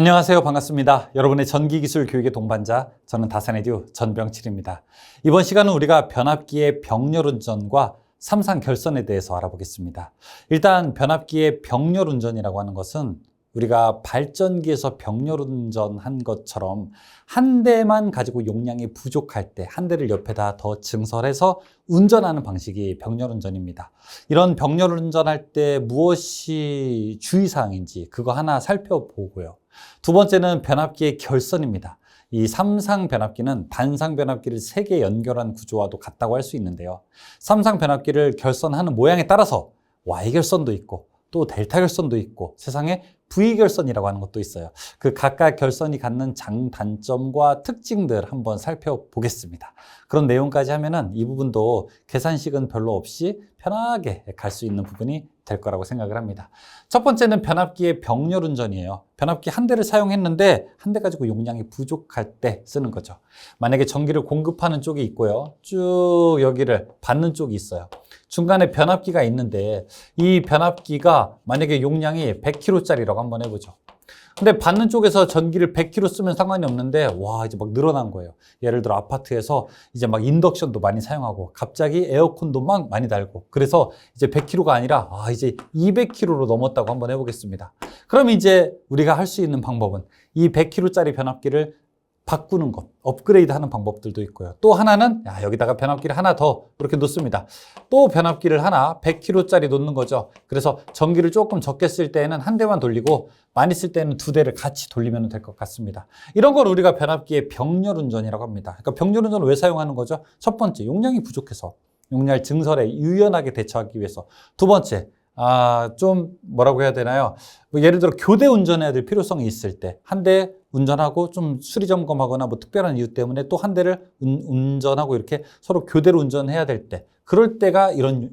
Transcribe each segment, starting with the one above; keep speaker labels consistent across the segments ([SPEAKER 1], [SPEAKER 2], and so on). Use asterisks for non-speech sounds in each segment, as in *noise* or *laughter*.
[SPEAKER 1] 안녕하세요. 반갑습니다. 여러분의 전기기술 교육의 동반자, 저는 다산에듀 전병칠입니다. 이번 시간은 우리가 변압기의 병렬 운전과 삼상 결선에 대해서 알아보겠습니다. 일단 변압기의 병렬 운전이라고 하는 것은 우리가 발전기에서 병렬운전한 것처럼 한 대만 가지고 용량이 부족할 때 한 대를 옆에다 더 증설해서 운전하는 방식이 병렬운전입니다. 이런 병렬운전할 때 무엇이 주의사항인지 그거 하나 살펴보고요. 두 번째는 변압기의 결선입니다. 이 삼상 변압기는 반상 변압기를 세 개 연결한 구조와도 같다고 할 수 있는데요. 삼상 변압기를 결선하는 모양에 따라서 Y결선도 있고 또 델타 결선도 있고 세상에 V 결선이라고 하는 것도 있어요. 그 각각 결선이 갖는 장단점과 특징들 한번 살펴보겠습니다. 그런 내용까지 하면은 이 부분도 계산식은 별로 없이 편하게 갈 수 있는 부분이 될 거라고 생각을 합니다. 첫 번째는 변압기의 병렬 운전이에요. 변압기 한 대를 사용했는데 한 대 가지고 용량이 부족할 때 쓰는 거죠. 만약에 전기를 공급하는 쪽이 있고요. 쭉 여기를 받는 쪽이 있어요. 중간에 변압기가 있는데 이 변압기가 만약에 용량이 100kg짜리라고 한번 해보죠. 근데 받는 쪽에서 전기를 100kg 쓰면 상관이 없는데 와 이제 막 늘어난 거예요. 예를 들어 아파트에서 이제 막 인덕션도 많이 사용하고 갑자기 에어컨도 막 많이 달고 그래서 이제 100kg가 아니라 아 이제 200kg로 넘었다고 한번 해보겠습니다. 그럼 이제 우리가 할 수 있는 방법은 이 100kg짜리 변압기를 바꾸는 것, 업그레이드 하는 방법들도 있고요. 또 하나는 야, 여기다가 변압기를 하나 더 이렇게 놓습니다. 또 변압기를 하나 100kg짜리 놓는 거죠. 그래서 전기를 조금 적게 쓸 때에는 한 대만 돌리고 많이 쓸 때는 에두 대를 같이 돌리면 될 것 같습니다. 이런 걸 우리가 변압기의 병렬 운전이라고 합니다. 그러니까 병렬 운전을 왜 사용하는 거죠? 첫 번째, 용량이 부족해서 용량 증설에 유연하게 대처하기 위해서. 두 번째, 아, 좀 뭐라고 해야 되나요? 뭐 예를 들어 교대 운전해야 될 필요성이 있을 때 한대 운전하고 좀 수리 점검하거나 뭐 특별한 이유 때문에 또 한 대를 운, 전하고 이렇게 서로 교대로 운전해야 될 때, 그럴 때가 이런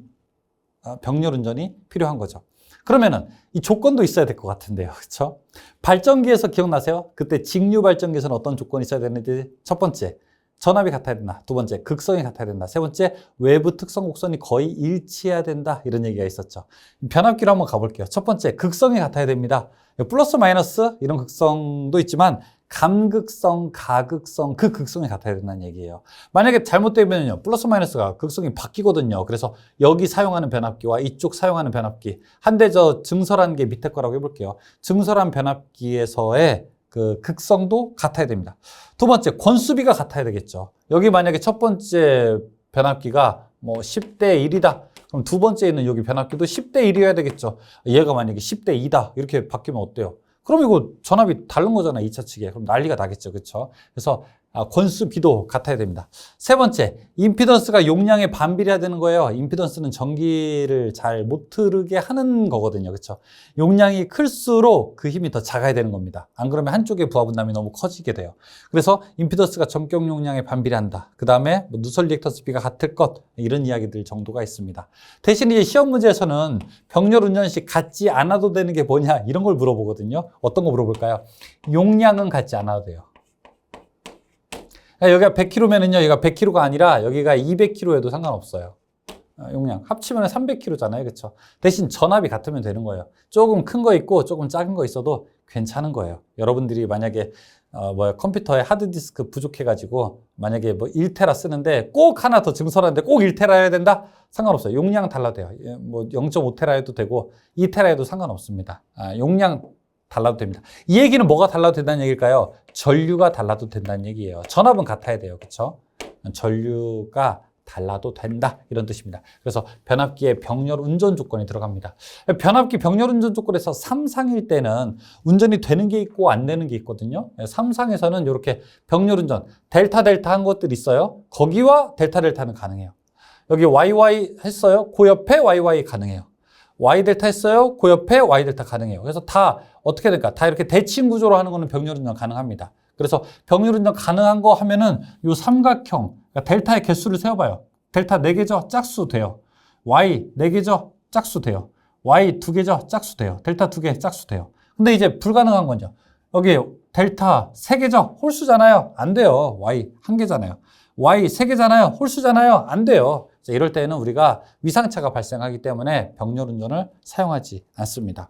[SPEAKER 1] 아, 병렬 운전이 필요한 거죠. 그러면은 이 조건도 있어야 될 것 같은데요. *laughs* 그렇죠? 발전기에서 기억나세요? 그때 직류 발전기에서는 어떤 조건이 있어야 되는지 첫 번째, 전압이 같아야 된다. 두 번째, 극성이 같아야 된다. 세 번째, 외부 특성 곡선이 거의 일치해야 된다. 이런 얘기가 있었죠. 변압기로 한번 가볼게요. 첫 번째, 극성이 같아야 됩니다. 플러스 마이너스 이런 극성도 있지만 감극성, 가극성, 그 극성이 같아야 된다는 얘기예요. 만약에 잘못되면요, 플러스 마이너스가 극성이 바뀌거든요. 그래서 여기 사용하는 변압기와 이쪽 사용하는 변압기. 한데 저 증설한 게 밑에 거라고 해볼게요. 증설한 변압기에서의 그 극성도 같아야 됩니다. 두 번째, 권수비가 같아야 되겠죠. 여기 만약에 첫 번째 변압기가 뭐 10대 1이다. 그럼 두 번째 있는 여기 변압기도 10대 1이어야 되겠죠. 얘가 만약에 10대 2다. 이렇게 바뀌면 어때요? 그럼 이거 전압이 다른 거잖아, 2차 측에. 그럼 난리가 나겠죠. 그렇죠 그래서 아, 권수 비도 같아야 됩니다. 세 번째, 임피던스가 용량의 반비례해야 되는 거예요. 임피던스는 전기를 잘 못틀게 하는 거거든요. 그렇죠? 용량이 클수록 그 힘이 더 작아야 되는 겁니다. 안 그러면 한쪽에 부하 분담이 너무 커지게 돼요. 그래서 임피던스가 전격 용량에 반비례한다. 그다음에 뭐 누설 리액터스비가 같을 것 이런 이야기들 정도가 있습니다. 대신 이제 시험 문제에서는 병렬 운전 시 같지 않아도 되는 게 뭐냐 이런 걸 물어보거든요. 어떤 거 물어볼까요? 용량은 같지 않아도 돼요. 그러니까 여기가 1 0 0 k m 면은요 여기가 1 0 0 k m 가 아니라 여기가 2 0 0 k m 에도 상관없어요. 어, 용량. 합치면 3 0 0 k m 잖아요 그렇죠 대신 전압이 같으면 되는 거예요. 조금 큰 거 있고 조금 작은 거 있어도 괜찮은 거예요. 여러분들이 만약에 어, 뭐야 컴퓨터에 하드디스크 부족해가지고 만약에 뭐 1테라 쓰는데 꼭 하나 더 증설하는데 꼭 1테라 해야 된다? 상관없어요. 용량 달라도 돼요. 예, 뭐 0.5테라 해도 되고 2테라 해도 상관없습니다. 아, 용량 달라도 됩니다. 이 얘기는 뭐가 달라도 된다는 얘기일까요? 전류가 달라도 된다는 얘기예요. 전압은 같아야 돼요. 그렇죠? 전류가 달라도 된다 이런 뜻입니다. 그래서 변압기의 병렬 운전 조건이 들어갑니다. 변압기 병렬 운전 조건에서 삼상일 때는 운전이 되는 게 있고 안 되는 게 있거든요. 삼상에서는 이렇게 병렬 운전 델타 델타 한것들 있어요. 거기와 델타 델타는 가능해요. 여기 YY 했어요. 그 옆에 YY 가능해요. Y 델타 했어요. 그 옆에 Y 델타 가능해요. 그래서 다 어떻게 될까? 다 이렇게 대칭 구조로 하는 거는 병렬 운전 가능합니다. 그래서 병렬 운전 가능한 거 하면은 요 삼각형, 그러니까 델타의 개수를 세어봐요. 델타 4개죠? 짝수 돼요. y 4개죠? 짝수 돼요. y 2개죠? 짝수 돼요. 델타 2개 짝수 돼요. 근데 이제 불가능한 거죠. 여기 델타 3개죠? 홀수잖아요. 안 돼요. y 1개잖아요. y 3개잖아요. 홀수잖아요. 안 돼요. 자, 이럴 때에는 우리가 위상차가 발생하기 때문에 병렬 운전을 사용하지 않습니다.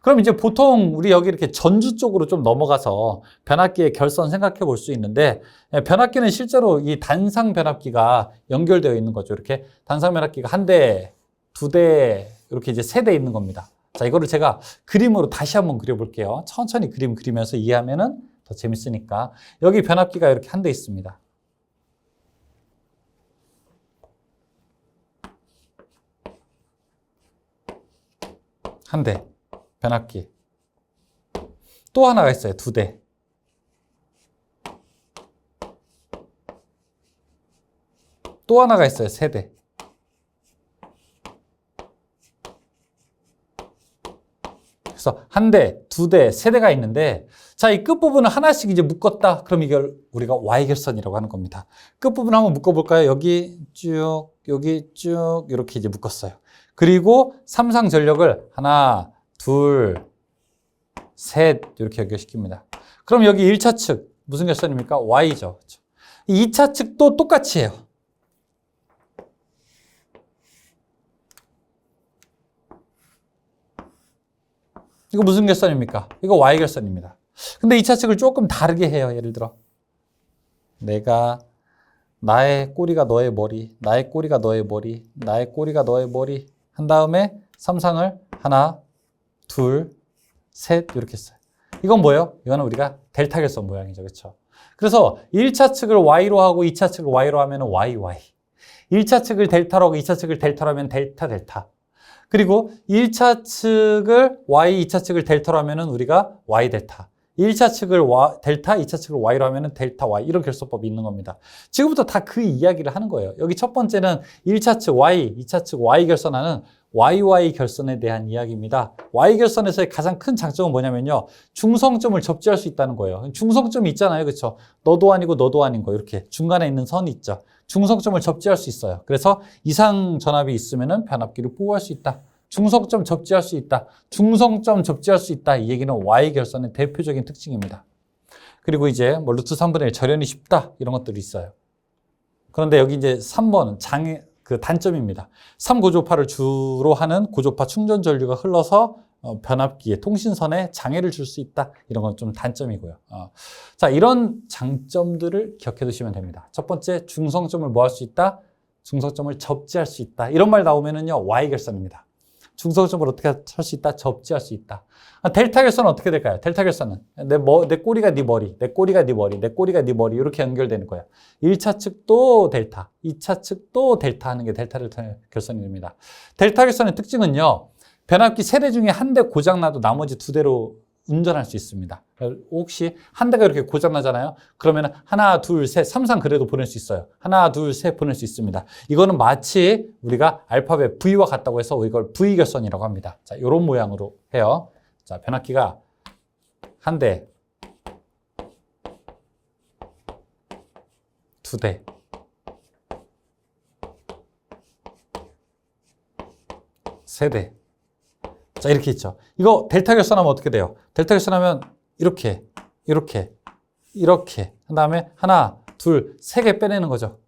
[SPEAKER 1] 그럼 이제 보통 우리 여기 이렇게 전주 쪽으로 좀 넘어가서 변압기의 결선 생각해 볼 수 있는데 예, 변압기는 실제로 이 단상 변압기가 연결되어 있는 거죠. 이렇게 단상 변압기가 한 대, 두 대, 이렇게 이제 세 대 있는 겁니다. 자, 이거를 제가 그림으로 다시 한번 그려볼게요. 천천히 그림 그리면서 이해하면은 더 재밌으니까. 여기 변압기가 이렇게 한 대 있습니다. 한 대. 변압기. 또 하나가 있어요. 두 대. 또 하나가 있어요. 세 대. 그래서 한 대, 두 대, 세 대가 있는데 자, 이 끝부분을 하나씩 이제 묶었다. 그럼 이걸 우리가 Y결선이라고 하는 겁니다. 끝부분 을 한번 묶어 볼까요? 여기 쭉, 여기 쭉 이렇게 이제 묶었어요. 그리고 삼상 전력을 하나, 둘, 셋 이렇게 연결시킵니다. 그럼 여기 1차 측 무슨 결선입니까? Y죠. 그렇죠? 2차 측도 똑같이 해요. 이거 무슨 결선입니까? 이거 Y 결선입니다. 근데 2차 측을 조금 다르게 해요. 예를 들어. 내가 나의 꼬리가 너의 머리, 나의 꼬리가 너의 머리, 나의 꼬리가 너의 머리, 한 그 다음에 3상을 하나, 둘, 셋 이렇게 써요. 이건 뭐예요? 이거는 우리가 델타 결선 모양이죠. 그렇죠? 그래서 1차 측을 y로 하고 2차 측을 y로 하면 y, y. 1차 측을 델타로 하고 2차 측을 델타로 하면 델타, 델타. 그리고 1차 측을 y, 2차 측을 델타로 하면 우리가 y 델타. 1차 측을 와, 델타, 2차 측을 y로 하면은 델타 y 이런 결소법이 있는 겁니다. 지금부터 다 그 이야기를 하는 거예요. 여기 첫 번째는 1차 측 y, 2차 측 y 결선하는 YY 결선에 대한 이야기입니다. Y 결선에서의 가장 큰 장점은 뭐냐면요. 중성점을 접지할 수 있다는 거예요. 중성점이 있잖아요. 그렇죠? 너도 아니고 너도 아닌 거 이렇게 중간에 있는 선이 있죠. 중성점을 접지할 수 있어요. 그래서 이상 전압이 있으면 은 변압기를 보호할 수 있다. 중성점 접지할 수 있다. 중성점 접지할 수 있다. 이 얘기는 Y 결선의 대표적인 특징입니다. 그리고 이제 뭐 루트 3분의 1 절연이 쉽다. 이런 것들이 있어요. 그런데 여기 이제 3번 장애 그 단점입니다. 3고조파를 주로 하는 고조파 충전 전류가 흘러서 어, 변압기에 통신선에 장애를 줄 수 있다. 이런 건 좀 단점이고요. 어. 자, 이런 장점들을 기억해 두시면 됩니다. 첫 번째, 중성점을 뭐 할 수 있다? 중성점을 접지할 수 있다. 이런 말 나오면은요, Y 결선입니다. 중성점을 어떻게 할 수 있다? 접지할 수 있다. 아, 델타 결선은 어떻게 될까요? 델타 결선은 내, 머, 내 꼬리가 네 머리, 내 꼬리가 네 머리, 내 꼬리가 네 머리 이렇게 연결되는 거야. 1차 측도 델타, 2차 측도 델타 하는 게 델타 결선입니다 델타 결선의 특징은요. 변압기 세 대 중에 한 대 고장나도 나머지 두 대로 운전할 수 있습니다. 혹시 한 대가 이렇게 고장나잖아요. 그러면 하나, 둘, 셋, 삼상 그래도 보낼 수 있어요. 하나, 둘, 셋 보낼 수 있습니다. 이거는 마치 우리가 알파벳 V와 같다고 해서 이걸 V 결선이라고 합니다. 자, 이런 모양으로 해요. 자, 변압기가 한 대, 두 대, 세 대. 자, 이렇게 있죠. 이거 델타 결산하면 어떻게 돼요? 델타 결산하면 이렇게, 이렇게, 이렇게. 한 다음에 하나, 둘, 세 개 빼내는 거죠.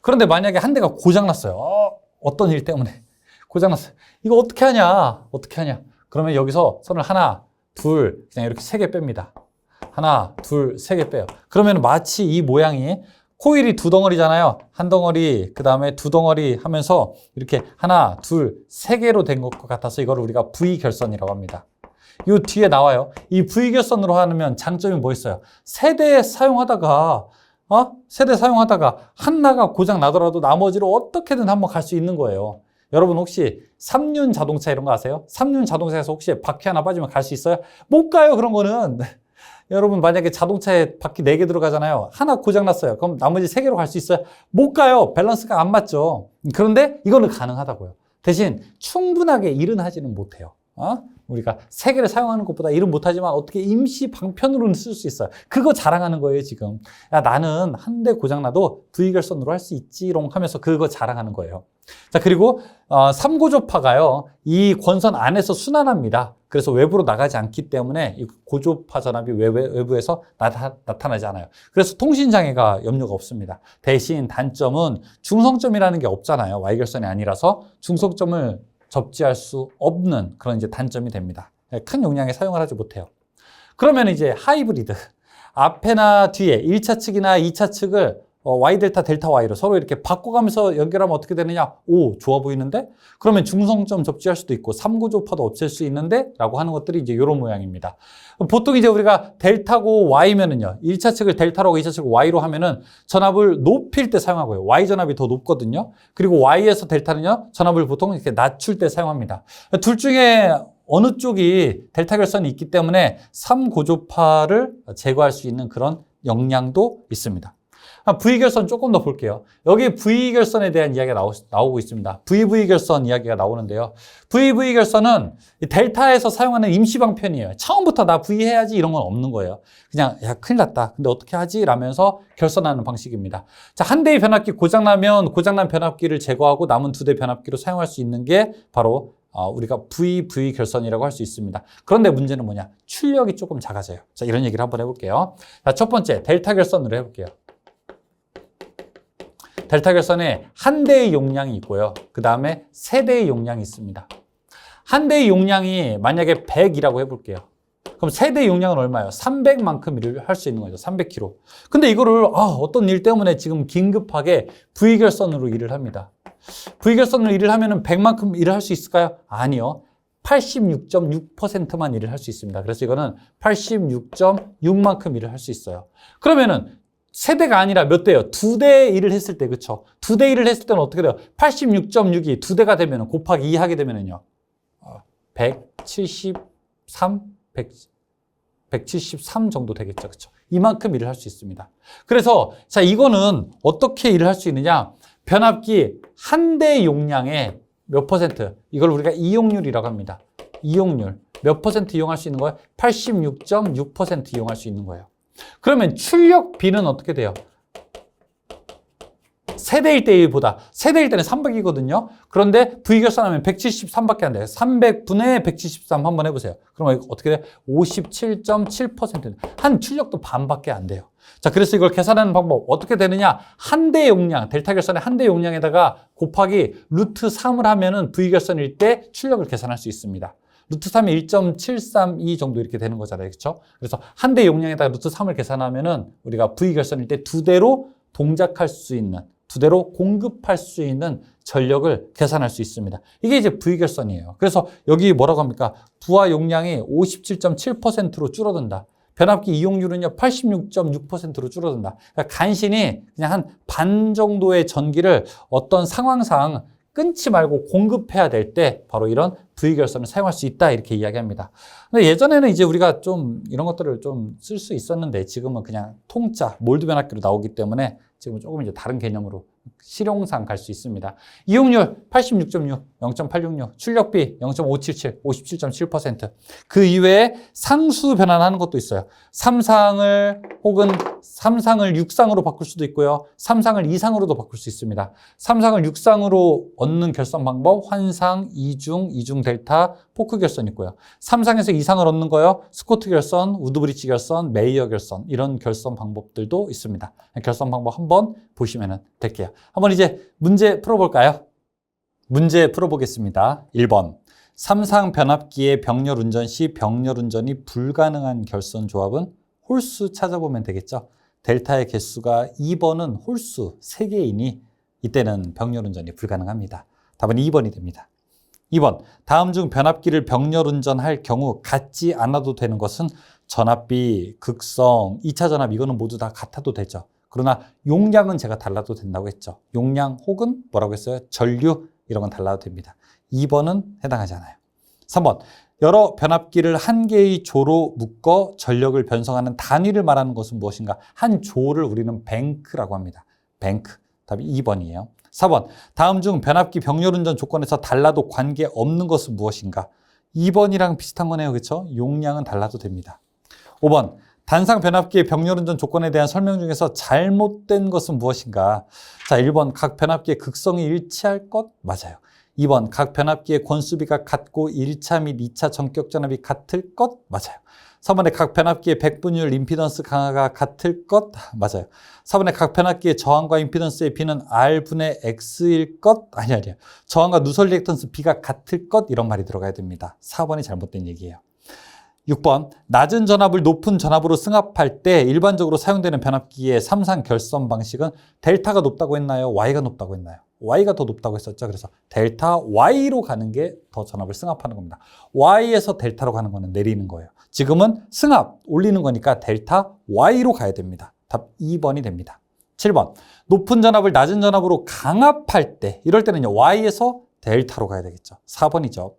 [SPEAKER 1] 그런데 만약에 한 대가 고장났어요. 어, 어떤 일 때문에. *laughs* 고장났어요. 이거 어떻게 하냐? 어떻게 하냐? 그러면 여기서 선을 하나, 둘, 그냥 이렇게 세 개 뺍니다. 하나, 둘, 세 개 빼요. 그러면 마치 이 모양이 코일이 두 덩어리잖아요. 한 덩어리, 그 다음에 두 덩어리 하면서 이렇게 하나, 둘, 세 개로 된 것 같아서 이걸 우리가 V결선이라고 합니다. 이 뒤에 나와요. 이 V결선으로 하면 장점이 뭐 있어요? 세대 사용하다가, 어? 세대 사용하다가 하나가 고장 나더라도 나머지로 어떻게든 한번 갈 수 있는 거예요. 여러분 혹시 3륜 자동차 이런 거 아세요? 3륜 자동차에서 혹시 바퀴 하나 빠지면 갈 수 있어요? 못 가요, 그런 거는. 여러분 만약에 자동차에 바퀴 네 개 들어가잖아요. 하나 고장났어요. 그럼 나머지 세개로 갈 수 있어요? 못 가요. 밸런스가 안 맞죠. 그런데 이거는 가능하다고요. 대신 충분하게 일은 하지는 못해요. 어? 우리가 세 개를 사용하는 것보다 일은 못하지만 어떻게 임시 방편으로는 쓸 수 있어요. 그거 자랑하는 거예요, 지금. 야, 나는 한 대 고장나도 부위결선으로 할 수 있지롱 하면서 그거 자랑하는 거예요. 자, 그리고, 어, 삼고조파가요, 이 권선 안에서 순환합니다. 그래서 외부로 나가지 않기 때문에 이 고조파 전압이 외부에서 나타, 나지 않아요. 그래서 통신 장애가 염려가 없습니다. 대신 단점은 중성점이라는 게 없잖아요. 와이결선이 아니라서 중성점을 접지할 수 없는 그런 이제 단점이 됩니다. 네, 큰 용량에 사용을 하지 못해요. 그러면 이제 하이브리드 앞에나 뒤에 1차 측이나 2차 측을 어, y 델타 델타 y로 서로 이렇게 바꿔가면서 연결하면 어떻게 되느냐? 오, 좋아 보이는데? 그러면 중성점 접지할 수도 있고 삼구조파도 없앨 수 있는데? 라고 하는 것들이 이제 이런 모양입니다. 보통 이제 우리가 델타고 y면은요. 1차 측을 델타로 하고 2차 측을 y로 하면은 전압을 높일 때 사용하고요. y 전압이 더 높거든요. 그리고 y에서 델타는요. 전압을 보통 이렇게 낮출 때 사용합니다. 둘 중에 어느 쪽이 델타 결선이 있기 때문에 3고조파를 제거할 수 있는 그런 역량도 있습니다. V결선 조금 더 볼게요. 여기 V결선에 대한 이야기가 나오, 나오고 있습니다. VV결선 이야기가 나오는데요. VV결선은 델타에서 사용하는 임시방편이에요. 처음부터 나 V 해야지 이런 건 없는 거예요. 그냥 야 큰일 났다. 근데 어떻게 하지? 라면서 결선하는 방식입니다. 자, 한 대의 변압기 고장나면 고장난 변압기를 제거하고 남은 두 대 변압기로 사용할 수 있는 게 바로 어, 우리가 VV 결선이라고 할 수 있습니다. 그런데 문제는 뭐냐? 출력이 조금 작아져요. 자, 이런 얘기를 한번 해볼게요. 자, 첫 번째, 델타 결선으로 해볼게요. 델타 결선에 한 대의 용량이 있고요. 그 다음에 세 대의 용량이 있습니다. 한 대의 용량이 만약에 100이라고 해볼게요. 그럼 세 대의 용량은 얼마예요? 300만큼 일을 할 수 있는 거죠. 3 0 0 k g 근데 이거를 아, 어떤 일 때문에 지금 긴급하게 V결선으로 일을 합니다. V결선으로 일을 하면 100만큼 일을 할 수 있을까요? 아니요. 86.6%만 일을 할 수 있습니다. 그래서 이거는 86.6만큼 일을 할 수 있어요. 그러면은 세 대가 아니라 몇 대요? 두 대 일을 했을 때, 그쵸? 두대 일을 했을 때는 어떻게 돼요? 86.6이 두 대가 되면 곱하기 2 하게 되면은요. 173, 100, 173 정도 되겠죠. 그쵸? 이만큼 일을 할 수 있습니다. 그래서, 자, 이거는 어떻게 일을 할 수 있느냐? 변압기 한 대 용량의 몇 퍼센트? 이걸 우리가 이용률이라고 합니다. 이용률. 몇 퍼센트 이용할 수 있는 거예요? 86.6% 이용할 수 있는 거예요. 그러면 출력 비는 어떻게 돼요? 세대일 때보다 세대일 때는 300이거든요. 그런데 V 결산하면 173밖에 안 돼요. 300분의 173 한번 해보세요. 그러면 어떻게 돼? 요 57.7%. 한 출력도 반밖에 안 돼요. 자, 그래서 이걸 계산하는 방법 어떻게 되느냐? 한 대 용량, 델타 결산의 한 대 용량에다가 곱하기 루트 3을 하면은 V 결산일 때 출력을 계산할 수 있습니다. 루트 3이 1.732 정도 이렇게 되는 거잖아요. 그렇죠? 그래서 한 대 용량에다가 루트 3을 계산하면은 우리가 V 결선일 때 두 대로 동작할 수 있는 두 대로 공급할 수 있는 전력을 계산할 수 있습니다. 이게 이제 V 결선이에요. 그래서 여기 뭐라고 합니까? 부하 용량이 57.7%로 줄어든다. 변압기 이용률은요 86.6%로 줄어든다. 그러니까 간신히 그냥 한 반 정도의 전기를 어떤 상황상 끊지 말고 공급해야 될 때 바로 이런 부의결선을 사용할 수 있다 이렇게 이야기합니다. 근데 예전에는 이제 우리가 좀 이런 것들을 좀 쓸 수 있었는데 지금은 그냥 통짜 몰드 변압기로 나오기 때문에 지금은 조금 이제 다른 개념으로 실용상 갈 수 있습니다. 이용률 86.6 0.866, 출력비 0.577, 57.7%. 그 이외에 상수 변환하는 것도 있어요. 3상을 혹은 3상을 6상으로 바꿀 수도 있고요. 3상을 2상으로도 바꿀 수 있습니다. 3상을 6상으로 얻는 결선 방법, 환상, 이중, 이중 델타, 포크 결선 있고요. 3상에서 2상을 얻는 거요. 스코트 결선, 우드브리지 결선, 메이어 결선 이런 결선 방법들도 있습니다. 결선 방법 한번 보시면 될게요. 한번 이제 문제 풀어볼까요? 문제 풀어보겠습니다. 1번. 삼상 변압기의 병렬 운전 시 병렬 운전이 불가능한 결선 조합은 홀수 찾아보면 되겠죠. 델타의 개수가 2번은 홀수 3개이니 이때는 병렬 운전이 불가능합니다. 답은 2번이 됩니다. 2번. 다음 중 변압기를 병렬 운전할 경우 같지 않아도 되는 것은 전압비, 극성, 2차 전압 이거는 모두 다 같아도 되죠. 그러나 용량은 제가 달라도 된다고 했죠. 용량 혹은 뭐라고 했어요? 전류 이런 건 달라도 됩니다. 2번은 해당하지 않아요. 3번. 여러 변압기를 한 개의 조로 묶어 전력을 변성하는 단위를 말하는 것은 무엇인가? 한 조를 우리는 뱅크라고 합니다. 뱅크. 답이 2번이에요. 4번. 다음 중 변압기 병렬 운전 조건에서 달라도 관계없는 것은 무엇인가? 2번이랑 비슷한 거네요. 그렇죠? 용량은 달라도 됩니다. 5번. 단상 변압기의 병렬운전 조건에 대한 설명 중에서 잘못된 것은 무엇인가? 자, 1번 각 변압기의 극성이 일치할 것 맞아요. 2번 각 변압기의 권수비가 같고 1차 및 2차 전격 전압이 같을 것 맞아요. 3번에 각 변압기의 백분율 임피던스 강화가 같을 것 맞아요. 4번에 각 변압기의 저항과 임피던스의 비는 R분의 X일 것 아니 아니요. 저항과 누설 리액턴스 비가 같을 것 이런 말이 들어가야 됩니다. 4번이 잘못된 얘기예요. 6번 낮은 전압을 높은 전압으로 승합할 때 일반적으로 사용되는 변압기의 삼상 결선 방식은 델타가 높다고 했나요? y가 높다고 했나요? y가 더 높다고 했었죠. 그래서 델타 y로 가는 게 더 전압을 승합하는 겁니다. y에서 델타로 가는 거는 내리는 거예요. 지금은 승합 올리는 거니까 델타 y로 가야 됩니다. 답 2번이 됩니다. 7번 높은 전압을 낮은 전압으로 강압할 때 이럴 때는요 y에서 델타로 가야 되겠죠. 4번이죠.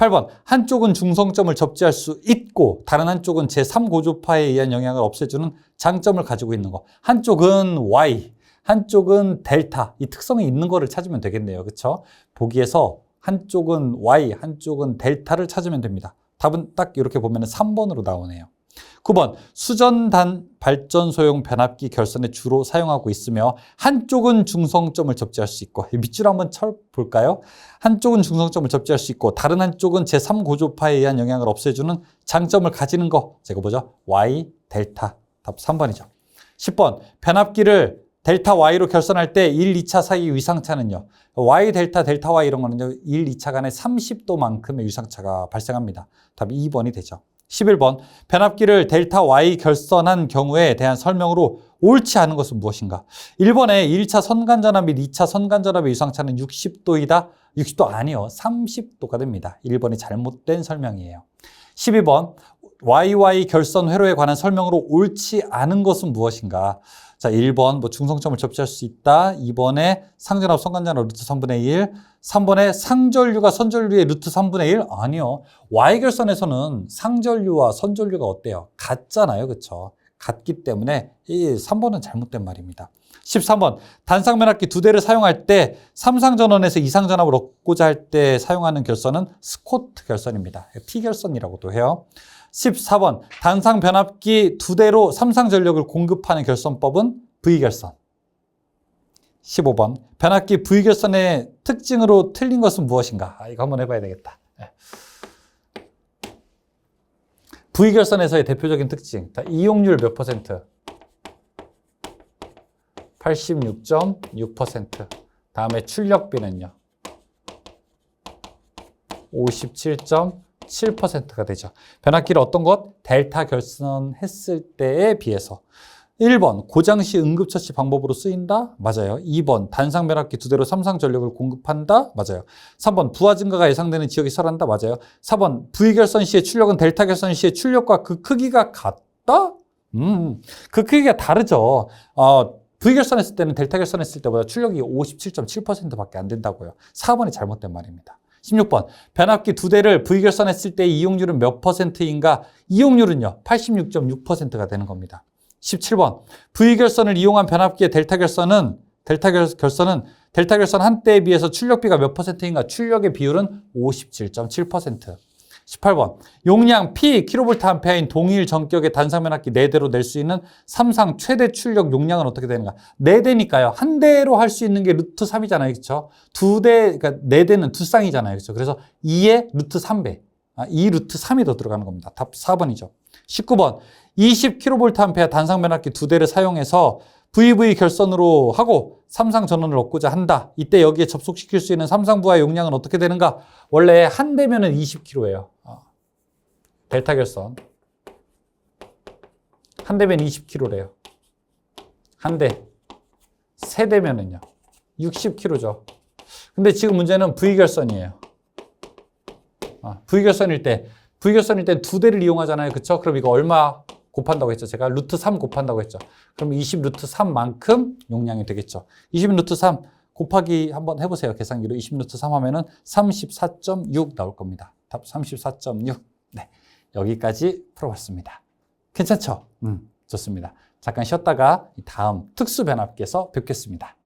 [SPEAKER 1] 8번 한쪽은 중성점을 접지할 수 있고 다른 한쪽은 제3고조파에 의한 영향을 없애주는 장점을 가지고 있는 거 한쪽은 Y 한쪽은 델타 이 특성이 있는 거를 찾으면 되겠네요 그렇죠? 보기에서 한쪽은 Y 한쪽은 델타를 찾으면 됩니다 답은 딱 이렇게 보면 3번으로 나오네요 9번 수전단 발전소용 변압기 결선에 주로 사용하고 있으며 한쪽은 중성점을 접지할 수 있고 밑줄 한번 쳐 볼까요? 한쪽은 중성점을 접지할 수 있고 다른 한쪽은 제3고조파에 의한 영향을 없애주는 장점을 가지는 거 제가 보죠. Y 델타 답 3번이죠. 10번 변압기를 델타 Y로 결선할 때 1, 2차 사이 위상차는요. Y 델타 델타 Y 이런 거는요. 1, 2차 간에 30도만큼의 위상차가 발생합니다. 답이 2번이 되죠. 11번 변압기를 델타 Y 결선한 경우에 대한 설명으로 옳지 않은 것은 무엇인가? 1번에 1차 선간전압 및 2차 선간전압의 유상차는 60도이다. 60도 아니요. 30도가 됩니다. 1번이 잘못된 설명이에요. 12번 YY 결선 회로에 관한 설명으로 옳지 않은 것은 무엇인가? 자, 1번 뭐 중성점을 접지할 수 있다. 2번에 상전압 성간전압 루트 3분의 1. 3번에 상전류가 선전류의 루트 3분의 1? 아니요. Y결선에서는 상전류와 선전류가 어때요? 같잖아요. 그렇죠? 같기 때문에 이 3번은 잘못된 말입니다. 13번 단상면압기 두 대를 사용할 때 3상전원에서 2상전압을 얻고자 할 때 사용하는 결선은 스코트 결선입니다. T 결선이라고도 해요. 14번 단상 변압기 두 대로 삼상 전력을 공급하는 결선법은 V결선. 15번 변압기 V결선의 특징으로 틀린 것은 무엇인가? 아, 이거 한번 해봐야 되겠다. 예. V결선에서의 대표적인 특징. 이용률 몇 퍼센트? 86.6%. 다음에 출력비는요. 5 7 7%가 되죠. 변압기를 어떤 것? 델타 결선했을 때에 비해서. 1번 고장시 응급처치 방법으로 쓰인다? 맞아요. 2번 단상 변압기 두 대로 삼상 전력을 공급한다? 맞아요. 3번 부하 증가가 예상되는 지역이 설한다? 맞아요. 4번 부 V결선 시의 출력은 델타 결선 시의 출력과 그 크기가 같다? 음, 음. 그 크기가 다르죠. 어, V결선했을 때는 델타 결선했을 때보다 출력이 57.7%밖에 안 된다고요. 4번이 잘못된 말입니다. 16번 변압기 두 대를 부 V결산했을 때 이용률은 몇 퍼센트인가? 이용률은요. 86.6%가 되는 겁니다. 17번 부 V결선을 이용한 변압기의 델타 결선은 델타 결선은 델타 결선 한때에 비해서 출력비가 몇 퍼센트인가? 출력의 비율은 57.7%. 18번. 용량 P 킬로볼트 k 페 a 인 동일 전격의 단상면압기 4대로 낼 수 있는 삼상 최대 출력 용량은 어떻게 되는가? 4대니까요. 한 대로 할 수 있는 게 루트 3이잖아요. 그렇죠? 두 대, 그러니까 4대는 두 쌍이잖아요. 그렇죠? 그래서 2의 루트 3배. 아, 2 루트 3이 더 들어가는 겁니다. 답 4번이죠. 19번. 2 0 킬로볼트 k 페 a 단상면압기 2 대를 사용해서 VV 결선으로 하고 삼상 전원을 얻고자 한다. 이때 여기에 접속시킬 수 있는 삼상부하 용량은 어떻게 되는가? 원래 한 대면은 20kg예요. 어. 델타 결선. 한 대면 20kg래요. 한 대. 세 대면은요. 60kg죠. 근데 지금 문제는 V 결선이에요. 어. V 결선일 때, V 결선일 때 두 대를 이용하잖아요. 그쵸? 그럼 이거 얼마 곱한다고 했죠. 제가 루트 3 곱한다고 했죠. 그럼 20 루트 3만큼 용량이 되겠죠. 20 루트 3 곱하기 한번 해보세요. 계산기로 20 루트 3 하면은 34.6 나올 겁니다. 답 34.6. 네. 여기까지 풀어봤습니다. 괜찮죠? 음, 좋습니다. 잠깐 쉬었다가 다음 특수 변압기에서 뵙겠습니다.